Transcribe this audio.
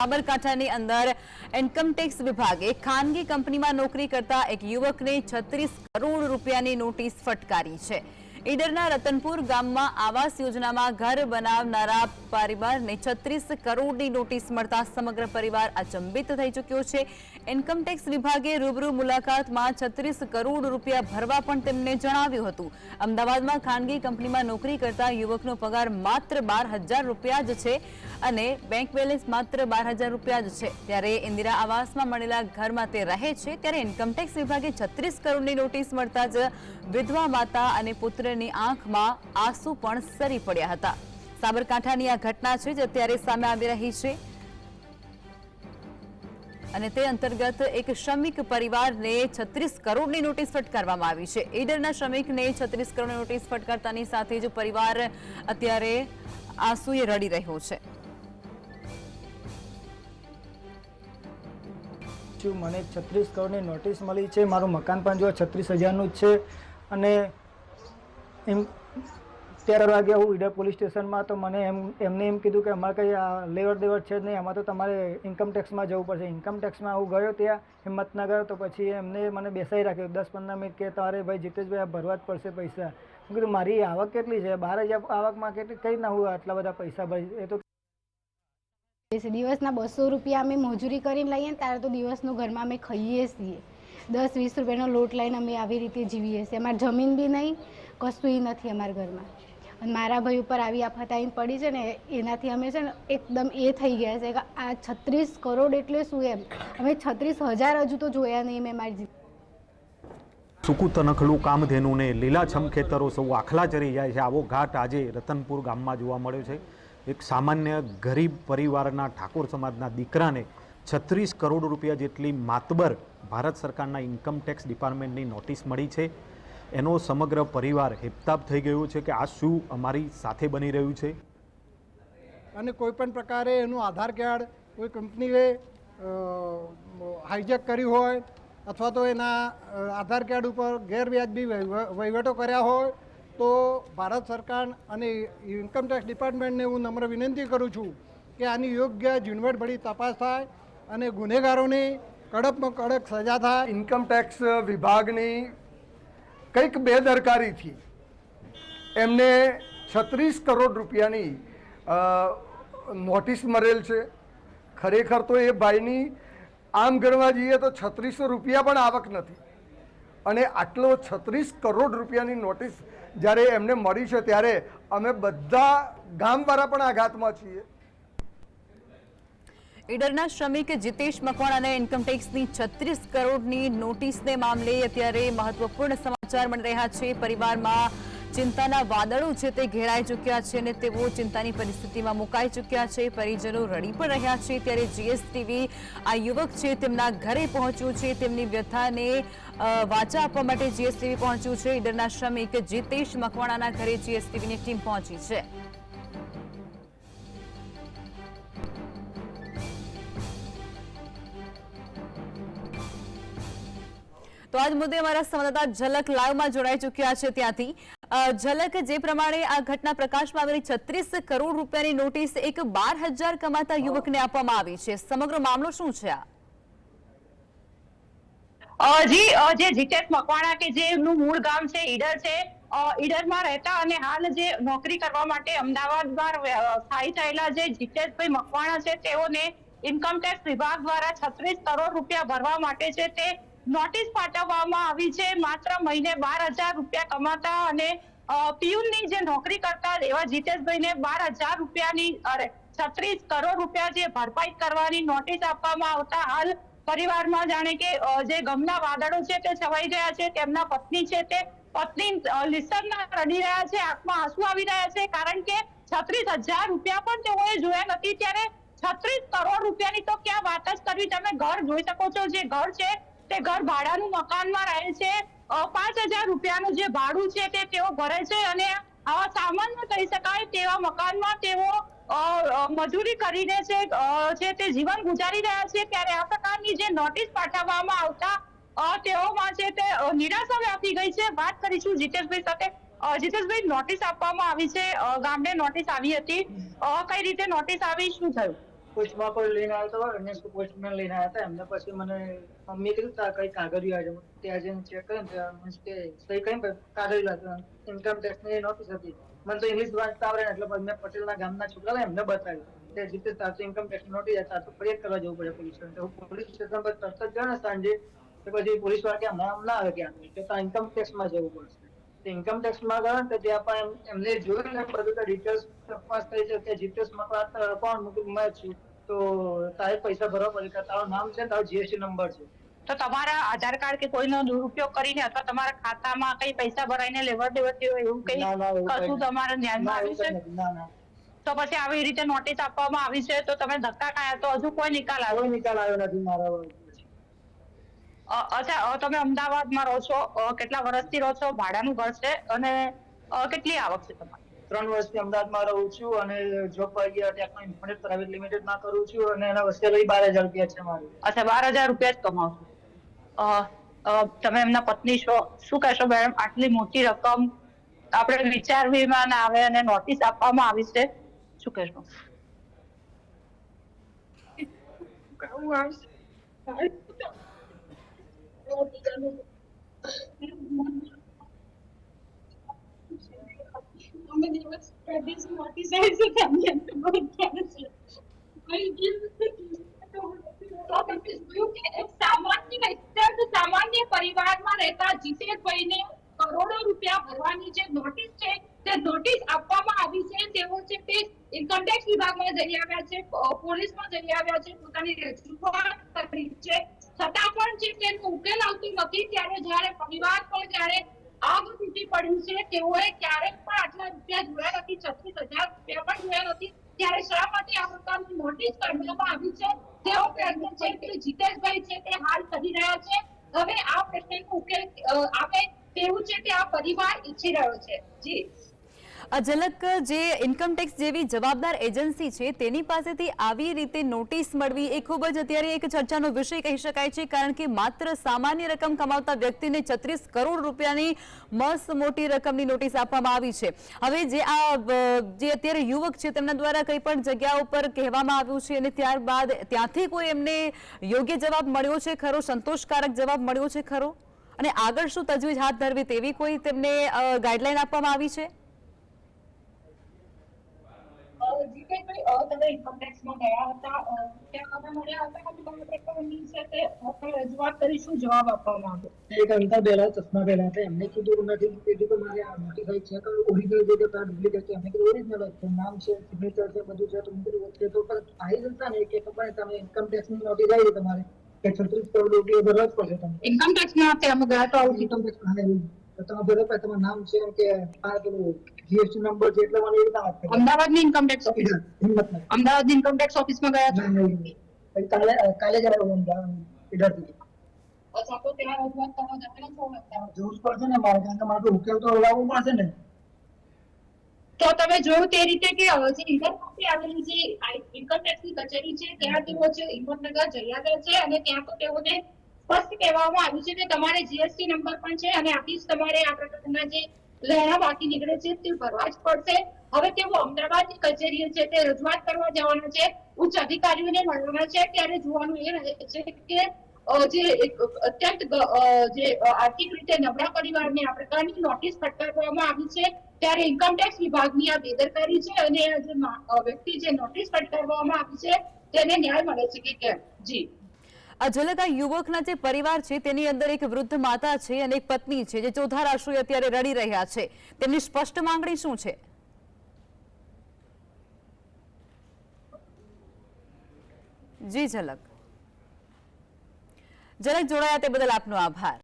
સાબરકાંઠાની અંદર ઇન્કમટેક્સ વિભાગે ખાનગી કંપનીમાં નોકરી કરતા એક યુવકને છત્રીસ કરોડ રૂપિયાની નોટિસ ફટકારી છે. ઈડરના રતનપુર ગામમાં આવાસ યોજનામાં ઘર બનાવનારા પરિવારને છત્રીસ કરોડની નોટિસ મળતા સમગ્ર પરિવાર અચંબિત થઈ ચૂક્યો છે. ઇન્કમટેક્સ વિભાગે રૂબરૂ મુલાકાતમાં છત્રીસ કરોડ રૂપિયા ભરવા પણ તેમને જણાવ્યું હતું. અમદાવાદમાં ખાનગી કંપનીમાં નોકરી કરતા યુવકનો પગાર માત્ર બાર રૂપિયા જ છે અને બેંક બેલેન્સ માત્ર બાર રૂપિયા જ છે. ત્યારે ઇન્દિરા આવાસમાં મળેલા ઘરમાં તે રહે છે, ત્યારે ઇન્કમટેક્સ વિભાગે છત્રીસ કરોડની નોટિસ મળતા જ વિધવા માતા અને પુત્રની આંખમાં આંસુ પણ સરી પડ્યા હતા. સાબરકાંઠાની આ ઘટના છે જે અત્યારે સામે આવી રહી છે. અને તે અંતર્ગત એક શ્રમિક પરિવારને છત્રીસ કરોડની નોટિસ ફટકારવામાં આવી છે. ઈડરના શ્રમિકને છત્રીસ કરોડની નોટિસ ફટકારતાની સાથે જ પરિવાર અત્યારે આંસુએ રડી રહ્યો છે. છું મને છત્રીસ કરોડની નોટિસ મળી છે, મારું મકાન પણ જો છત્રીસ હજારનું જ છે અને એમ તેર વાગે હું ઈડર પોલીસ સ્ટેશનમાં તો મને એમ, એમને એમ કીધું કે અમારે કંઈ આ લેવડ દેવડ છે જ નહીં, આમાં તો તમારે ઇન્કમ ટેક્સમાં જવું પડશે. ઇન્કમટેક્સમાં હું ગયો ત્યાં હિંમતનગર, તો પછી એમને મને બેસાઈ રાખ્યો, દસ પંદર મિનિટ કે તમારે ભાઈ જીતેશભાઈ આ ભરવા જ પડશે પૈસા. હું કીધું, મારી આવક કેટલી છે? બાર હજાર આવકમાં કેટલી, કઈ ના હું આટલા બધા પૈસા ભરી એ તો દિવસના બસો રૂપિયા અમે મજૂરી કરીને લઈએ ને ત્યારે તો દિવસનું ઘરમાં અમે ખાઈએ છીએ. દસ વીસ રૂપિયાનો લોટ લઈને અમે આવી રીતે જીવીએ છીએ. અમારે જમીન બી નહીં કશું નથી અમારા ઘરમાં. અને મારા ભાઈ ઉપર આવી આફત આવીને પડી છે ને, એનાથી અમે છે ને એકદમ એ થઈ ગયા છે કે આ છત્રીસ કરોડ એટલે શું એમ? અમે છત્રીસ હજાર હજુ તો જોયા નહીં મેં મારી સૂકું તનખલું કામધેનુને લીલાછમ ખેતરો સૌ આખલા ચરી જાય છે. આવો ઘાટ આજે રતનપુર ગામમાં જોવા મળ્યો છે. એક સામાન્ય ગરીબ પરિવારના ઠાકોર સમાજના દીકરાને છત્રીસ કરોડ રૂપિયા જેટલી માતબર ભારત સરકારના ઇન્કમ ટેક્સ ડિપાર્ટમેન્ટની નોટિસ મળી છે. એનો સમગ્ર પરિવાર હેપતાપ થઈ ગયો છે કે આ શું અમારી સાથે બની રહ્યું છે? અને કોઈ પણ પ્રકારે એનું આધાર કાર્ડ કોઈ કંપનીએ હાઈજેક કર્યું હોય અથવા તો એના આધાર કાર્ડ ઉપર ગેરવ્યાજબી વહીવ- વહીવટો કર્યા હોય તો ભારત સરકાર અને ઇન્કમટેક્સ ડિપાર્ટમેન્ટને હું નમ્ર વિનંતી કરું છું કે આની યોગ્ય ઝીણવટભરી તપાસ થાય અને ગુનેગારોની કડકમાં કડક સજા થાય. ઇન્કમટેક્સ વિભાગની કંઈક બેદરકારીથી એમને છત્રીસ કરોડ રૂપિયાની નોટિસ મળેલ છે. ખરેખર તો એ ભાઈની આમ ગણવા જઈએ તો છત્રીસો રૂપિયા પણ આવક નથી. અને આટલો છત્રીસ કરોડ રૂપિયાની નોટિસ જ્યારે એમને મળી છે ત્યારે અમે બધા ગામવાળા પણ આઘાતમાં છીએ. ઈડરના શ્રમિક જીતેશ મકવાણાને ઇન્કમટેક્સની છત્રીસ કરોડની નોટિસને મામલે અત્યારે મહત્વપૂર્ણ સમાચાર મળી રહ્યા છે. પરિવારમાં ચિંતાના વાદળો છે તે ઘેરાઈ ચૂક્યા છે અને તેઓ ચિંતાની પરિસ્થિતિમાં મુકાઈ ચૂક્યા છે. પરિજનો રડી પણ રહ્યા છે. ત્યારે જીએસટીવી આ યુવક છે તેમના ઘરે પહોંચ્યું છે. તેમની વ્યથાને વાચા આપવા માટે જીએસટીવી પહોંચ્યું છે. ઈડરના શ્રમિક જીતેશ મકવાણાના ઘરે જીએસટીવીની ટીમ પહોંચી છે. તો આજ મુદ્દે અમારા સંવાદદાતા ઝલક લાઈવમાં જોડાઈ ચૂક્યા છે ત્યાંથી. ઝલક જે પ્રમાણે આ ઘટના પ્રકાશમાં આવેલી છત્રીસ કરોડ રૂપિયાની નોટિસ એક બાર હજાર કમાતા યુવકને આપવામાં આવી છે. સમગ્ર મામલો શું છે આ? જી જે જીતેશ મકવાણા કે જે એમનું મૂળ ગામ છે, ઈડર છે ઈડરમાં રહેતા અને હાલ જે નોકરી કરવા માટે અમદાવાદમાં સ્થાયી થયેલા જે જીતેશભાઈ મકવાણા છે, તેઓને ઇન્કમટેક્સ વિભાગ દ્વારા છત્રીસ કરોડ રૂપિયા ભરવા માટે છે તે નોટિસ પાઠવવામાં આવી છે. માત્ર મહિને બાર હજાર રૂપિયા કમાતા અને પિયુનની જે નોકરી કરતા એવા જીતેશભાઈને બાર હજાર રૂપિયાની, અરે, છત્રીસ કરોડ રૂપિયા જે ભરપાઈ કરવાની નોટિસ આપવામાં આવતા હાલ પરિવારમાં જાણે કે જે ગમના વાદળો છે તે છવાઈ ગયા છે. તેમના પત્ની છે તે પત્ની લિસનના રડી રહ્યા છે. આંખમાં આંસુ આવી રહ્યા છે. કારણ કે છત્રીસ હજાર રૂપિયા પણ તેઓએ જોયા નથી. ત્યારે છત્રીસ કરોડ રૂપિયાની તો ક્યાં વાત જ કરવી? તમે ઘર જોઈ શકો છો. જે ઘર છે તે ઘર ભાડાનું મકાનમાં રહે છે. પાંચ હજાર રૂપિયાનું જે ભાડું છે તે તેઓ ભરે છે અને આવા સામાન્ય કહી શકાય તેવા મકાનમાં તેઓ મજૂરી કરીને છે જે તે જીવન ગુજારી રહ્યા છે ત્યારે આ પ્રકારની જે નોટિસ પાઠવવામાં આવતા તેઓમાં છે તે નિરાશા વ્યાપી ગઈ છે. વાત કરીશું જીતેશભાઈ સાથે. જીતેશભાઈ, નોટિસ આપવામાં આવી છે. ગામડે નોટિસ આવી હતી. કઈ રીતે નોટિસ આવી? શું થયું? પોસ્ટમાં કોઈ લઈને આવ્યો હતો અને પોસ્ટમેન લઈને આવ્યા હતા. એમને પછી મને મમ્મી કીધું તા કઈ કાગળિયો આવે છે ત્યાં જઈને ચેક કર્યું મીન્સ કે સહી કઈ કાગળિયો હતા ઇન્કમ ટેક્સની નોટિસ હતી. મને તો ઇંગ્લિશ વાંચતા આવડે એટલે પછી મેં પટેલના ગામના છોકરા એમને બતાવ્યું. તે જીતે તાર તો ઇન્કમ ટેક્સ નોટિસ હતા તો ફરિયાદ કરવા જવું પડે પોલીસ સ્ટેશન હું પોલીસ સ્ટેશન પર તરત જ ગયો ને સાંજે, તો પછી પોલીસવાળા કે, હમણાં ના આવે તો ઇન્કમ ટેક્સમાં જવું પડશે. ઇન્કમ ટેક્સમાં ગયો તો ત્યાં પણ એમને જોયું ને બધું તો ડિટેલ્સ તપાસ કરી છે કે જીતેશ મકવાણા કોણ મૂકું મેં છું? તો તારે પૈસા ભરવા પડે કે તારું નામ છે તારો જીએસટી નંબર છે. તો તમારા આધાર કાર્ડ કે કોઈનો દુરુપયોગ કરીને અથવા તમારા ખાતામાં કઈ પૈસા ભરાઈને લેવડ દેવડ હોય એવું કઈ કશું તમારા ધ્યાનમાં આવ્યું છે? ના ના. તો પછી આવી રીતે નોટિસ આપવામાં આવી છે? તો તમે ધક્કા ખાયા તો હજુ કોઈ નિકાલ આવ્યો નિકાલ આવ્યો નથી મારા અચ્છા તમે અમદાવાદમાં રહો છો. કેટલા વર્ષથી રહો છો? ભાડાનું ઘર છે અને કેટલી આવક છે તમારી? ત્રણ વર્ષથી અમદાવાદમાં રહું છું અને જોબ પર ગયા ટેકનો ઇન્ફિનિટ પ્રાઇવેટ લિમિટેડમાં કરું છું અને એના વચ્ચે લઈ બાર હજાર રૂપિયા છે મારું. અચ્છા બાર હજાર રૂપિયા જ કમાવ છો અ, અ, તમે એમના પત્ની છો. શું કહેશો મેડમ? આટલી મોટી રકમ આપણે વિચારવીમાં ના આવે અને નોટિસ આપવામાં આવી છે. શું કહેશો? સામાન્ય પરિવારમાં રહેતા જીતેશભાઈને કરોડો રૂપિયા ભરવાની જે નોટિસ છે તે નોટિસ આપવામાં આવી છે, તેઓ છે તે ઇન્કમટેક્સ વિભાગમાં જઈ આવ્યા છે પોલીસમાં જઈ આવ્યા છે, પોતાની રજૂઆત કરી છે. છતાં પણ જે તેનો ઉકેલ આવતો નથી, ત્યારે જ્યારે પરિવાર પણ જ્યારે આગ તૂટી પડ્યું છે, તેઓએ ક્યારેક પણ આટલા રૂપિયા જોયા નથી, છત્રીસ હજાર રૂપિયા પણ જોયા નથી. ત્યારે શા માટે આ પ્રકારની નોટિસ કાઢવામાં આવી છે? તેઓ પ્રશ્ન છે કે જીતેશભાઈ છે, તે હાલ કરી રહ્યા છે. હવે આ પ્રશ્નનો ઉકેલ આપે તેવું છે તે આ પરિવાર ઈચ્છી રહ્યો છે. જી. આ ઝલક જે ઇન્કમટેક્સ જેવી જવાબદાર એજન્સી છે, તેની પાસેથી આવી રીતે નોટિસ મળવી એ ખૂબ જ અત્યારે એક ચર્ચાનો વિષય કહી શકાય છે, કારણ કે માત્ર સામાન્ય રકમ કમાવતા વ્યક્તિને છત્રીસ કરોડ રૂપિયાની મસ્ત મોટી રકમની નોટિસ આપવામાં આવી છે. હવે જે આ જે અત્યારે યુવક છે, તેમના દ્વારા કંઈ પણ જગ્યા ઉપર કહેવામાં આવ્યું છે અને ત્યારબાદ ત્યાંથી કોઈ એમને યોગ્ય જવાબ મળ્યો છે ખરો? સંતોષકારક જવાબ મળ્યો છે ખરો? અને આગળ શું તજવીજ હાથ ધરવી તેવી કોઈ તેમને ગાઈડલાઈન આપવામાં આવી છે? અ, જીતેશભાઈ તમે ઇન્કમ ગયા હતા અ, ત્યાં તમે મળ્યા હતા કે તમે પ્રકારની છે આપણે રજૂઆત કરીશું? જવાબ આપવામાં આવ્યો. એક અંતર પહેલા ચશ્મા પહેલા હતા. એમને કીધું નથી કીધું કે મારે આ નોટિફાઈ છે. કે ઓરિજિનલ છે કે તાર ડુપ્લિકેટ છે. એમને કીધું ઓરિજિનલ છે. નામ છે સિગ્નેચર છે બધું છે. તો મેં કીધું ઓકે. તો પણ આવી જતા ને કે ખબર તમે ઇન્કમ ટેક્સની નોટિસ આવી તમારે? કે છત્રીસ કરોડ રૂપિયા ભરવા જ પડશે તમને. ઇન્કમ ટેક્સમાં અમે ગયા તો આવું ઇન્કમટેક્સ ઇન્કમ ટેક્સ હા એવું. તમે તમારું નામ છે એમ કે જીએસટી નંબર છે એટલે મને એ રીતના વાત કરી. અમદાવાદની ઇન્કમ ટેક્સ ઓફિસ અમદાવાદની ઇન્કમ ટેક્સ ઓફિસમાં ગયા છો? ના, કાલે કાલે જ આવ્યો અચ્છા તો ત્યાં રજૂઆત કરવા જવાના છો? પડશે ને મારે કારણ કે મારે તો ઉકેલ તો લાવવો પડશે ને. તો તમે જોયું તે રીતે કે જે ઇન્કમ આવેલી જે ઇન્કમ ટેક્સની કચેરી છે ત્યાં તેઓ છે હિંમતનગર જઈ આવ્યા છે અને ત્યાં તો તેઓને સ્પષ્ટ કહેવામાં આવ્યું છે કે તમારે જીએસટી નંબર પણ છે અને આથી જ તમારે આ પ્રકારના જે લહેરા બાકી નીકળે છે તે ભરવા જ પડશે. હવે તેઓ અમદાવાદની કચેરીએ છે તે રજૂઆત કરવા જવાના છે. ઉચ્ચ અધિકારીઓને મળવાના છે. ત્યારે જોવાનું એ રહે છે કે જે અત્યંત જે આર્થિક રીતે નબળા પરિવારને આ પ્રકારની નોટિસ ફટકારવામાં આવી છે. ત્યારે ઇન્કમટેક્સ વિભાગની આ બેદરકારી છે અને જે વ્યક્તિ જે નોટિસ ફટકારવામાં આવી છે તેને ન્યાય મળે છે કે કેમ? જી. આ ઝલક આ યુવકના જે પરિવાર છે, તેની અંદર એક વૃદ્ધ માતા છે અને એક પત્ની છે, જે ચોથા રાશિએ અત્યારે રડી રહ્યા છે. તેમની સ્પષ્ટ માંગણી શું છે? જી, ઝલક. ઝલક જોડાયા તે બદલ આપનો આભાર.